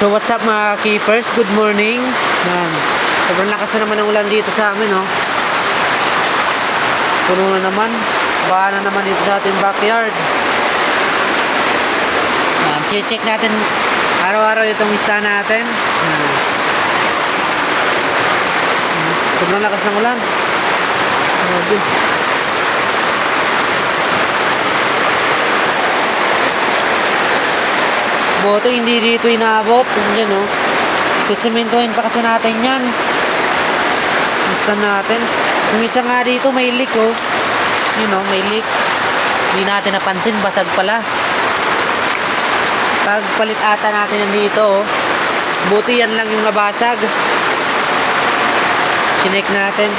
So what's up mga keepers? Good morning. Yan. Sobrang lakas na naman ng ulan dito sa amin, oh. Puno na naman. Baha na naman dito sa ating backyard. Yan. Check natin araw-araw itong lista natin. Yan. Sobrang lakas ng ulan. Grabe. Boto hindi dito inaabot. Yan oh. Sisementohin pa kasi natin yan. Gusto natin. Yung isa nga dito may leak oh. Yun oh, may leak. Hindi natin napansin, basag pala. Pagpalit ata natin yan dito oh. Buti yan lang yung nabasag. Sinek natin.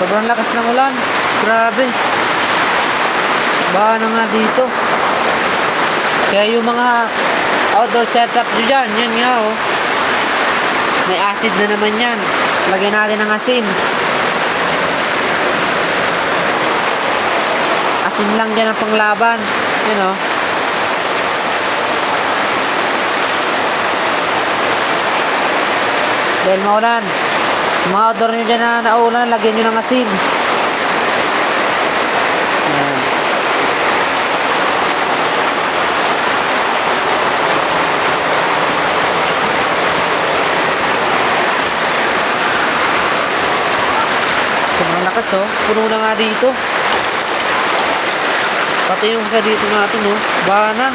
Sobrang lakas ng ulan. Grabe. Baha na nga dito. Kaya yung mga outdoor setup nyo dyan, yan nga oh. May acid na naman yan. Lagyan natin ng asin. Asin lang dyan ang panglaban. Yan oh. Dahil maulan. Mga outdoor nyo dyan na naulan, lagyan nyo ng asin. Lakas oh. Puno na nga dito. Pati yung sa dito natin oh. Baha na.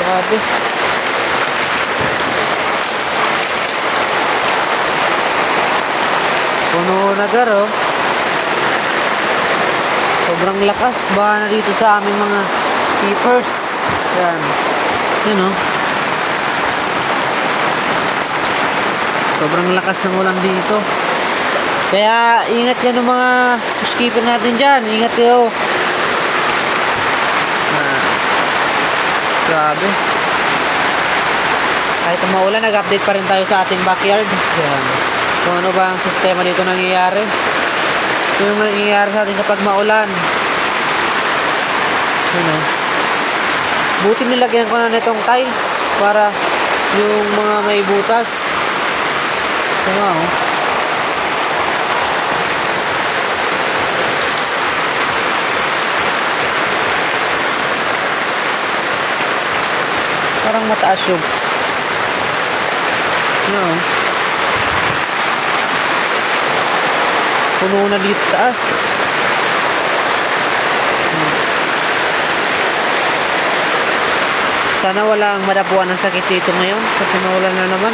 Grabe. Puno na gar oh. Sobrang lakas. Baha na dito sa aming mga keepers. Yan. Yan oh. Sobrang lakas ng ulan dito. Kaya ingat yan ng mga keeper natin dyan. Ingat kayo. Ah, grabe. Kahit maulan, nag-update pa rin tayo sa ating backyard. Yan. Kung ano ba ang sistema dito nangyayari. Ito yung nangyayari sa atin kapag maulan. Yun oh. Buti nilagyan ko na nitong tiles para yung mga may butas. Ito nga oh. Parang mataas yung no. Puno na dito taas. Sana wala ang madapuan ng sakit dito ngayon kasi maulan na naman.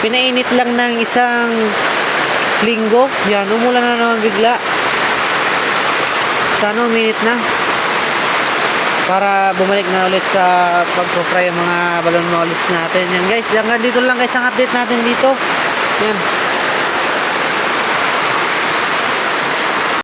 Pinainit lang ng isang linggo. Yan, umulan na naman bigla. Sana uminit na para bumalik na ulit sa pagpo-fry mga balon mollis natin. Yan guys, hanggang dito lang guys ang update natin dito. Yan.